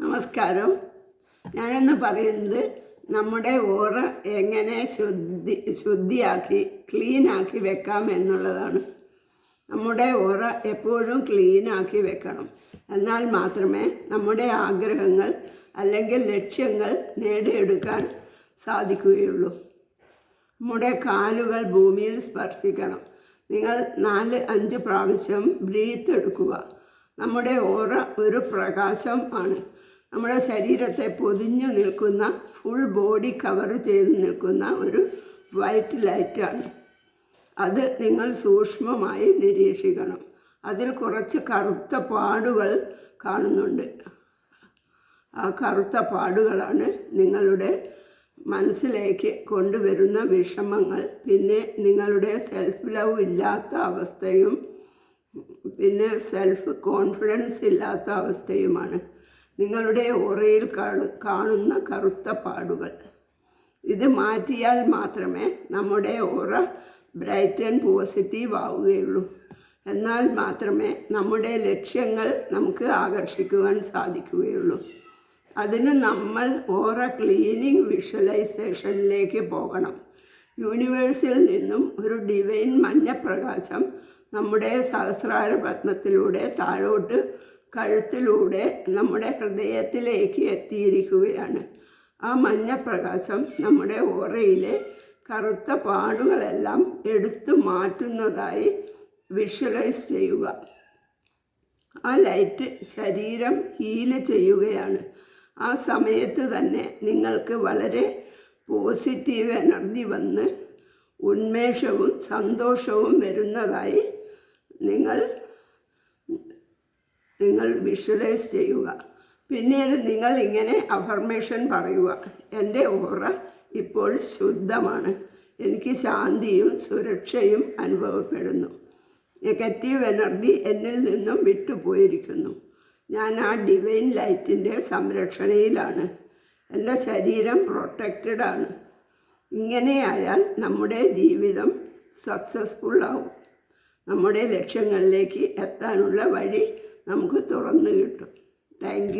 നമസ്കാരം. ഞാനൊന്ന് പറയുന്നത് നമ്മുടെ ഓറ എങ്ങനെ ശുദ്ധി ശുദ്ധിയാക്കി ക്ലീനാക്കി വെക്കാം എന്നുള്ളതാണ്. നമ്മുടെ ഓറ എപ്പോഴും ക്ലീനാക്കി വെക്കണം. എന്നാൽ മാത്രമേ നമ്മുടെ ആഗ്രഹങ്ങൾ അല്ലെങ്കിൽ ലക്ഷ്യങ്ങൾ നേടിയെടുക്കാൻ സാധിക്കുകയുള്ളൂ. നമ്മുടെ കാലുകൾ ഭൂമിയിൽ സ്പർശിക്കണം. നിങ്ങൾ നാല് അഞ്ച് പ്രാവശ്യം ബ്രീത്ത് എടുക്കുക. നമ്മുടെ ഓറ ഒരു പ്രകാശം ആണ് നമ്മുടെ ശരീരത്തെ പൊതിഞ്ഞു നിൽക്കുന്ന ഫുൾ ബോഡി കവർ ചെയ്ത് നിൽക്കുന്ന ഒരു വൈറ്റ് ലൈറ്റാണ് അത് നിങ്ങൾ സൂക്ഷ്മമായി നിരീക്ഷിക്കണം. അതിൽ കുറച്ച് കറുത്ത പാടുകൾ കാണുന്നുണ്ട്. ആ കറുത്ത പാടുകളാണ് നിങ്ങളുടെ മനസ്സിലേക്ക് കൊണ്ടുവരുന്ന വിഷമങ്ങൾ. പിന്നെ നിങ്ങളുടെ സെൽഫ് ലവ് ഇല്ലാത്ത അവസ്ഥയും പിന്നെ സെൽഫ് കോൺഫിഡൻസ് ഇല്ലാത്ത അവസ്ഥയുമാണ്. നിങ്ങളുടെ ഓറയിൽ കാണു- കാണുന്ന കറുത്ത പാടുകൾ. ഇത് മാറ്റിയാൽ മാത്രമേ നമ്മുടെ ഓറ ബ്രൈറ്റ് ആൻഡ് പോസിറ്റീവ് ആവുകയുള്ളൂ. എന്നാൽ മാത്രമേ നമ്മുടെ ലക്ഷ്യങ്ങൾ നമുക്ക് ആകർഷിക്കുവാൻ സാധിക്കുകയുള്ളൂ. അതിന് നമ്മൾ ഓറ ക്ലീനിങ് വിഷ്വലൈസേഷനിലേക്ക് പോകണം. യൂണിവേഴ്സിൽ നിന്നും ഒരു ഡിവൈൻ മഞ്ഞപ്രകാശം നമ്മുടെ സഹസ്രാര പത്മത്തിലൂടെ താഴോട്ട് കഴുത്തിലൂടെ നമ്മുടെ ഹൃദയത്തിലേക്ക് എത്തിയിരിക്കുകയാണ്. ആ മഞ്ഞപ്രകാശം നമ്മുടെ ഓറയിലെ കറുത്ത പാടുകളെല്ലാം എടുത്തു മാറ്റുന്നതായി വിഷ്വലൈസ് ചെയ്യുക. ആ ലൈറ്റ് ശരീരം ഹീൽ ചെയ്യുകയാണ്. ആ സമയത്ത് തന്നെ നിങ്ങൾക്ക് വളരെ പോസിറ്റീവ് എനർജി വന്ന് ഉന്മേഷവും സന്തോഷവും വരുന്നതായി നിങ്ങൾ നിങ്ങൾ വിഷ്വലൈസ് ചെയ്യുക. പിന്നീട് നിങ്ങൾ ഇങ്ങനെ അഫർമേഷൻ പറയുക. എന്റെ ഓറ ഇപ്പോൾ ശുദ്ധമാണ്. എനിക്ക് ശാന്തിയും സുരക്ഷയും അനുഭവപ്പെടുന്നു. നെഗറ്റീവ് എനർജി എന്നിൽ നിന്നും വിട്ടുപോയിരിക്കുന്നു. ഞാൻ ആ ഡിവൈൻ ലൈറ്റിന്റെ സംരക്ഷണയിലാണ്. എന്റെ ശരീരം പ്രൊട്ടക്റ്റഡ് ആണ്. ഇങ്ങനെയായാൽ നമ്മുടെ ജീവിതം സക്സസ്ഫുൾ ആവും. നമ്മുടെ ലക്ഷ്യങ്ങളിലേക്ക് എത്താനുള്ള വഴി നമുക്ക് തുറന്നു കിട്ടും. താങ്ക്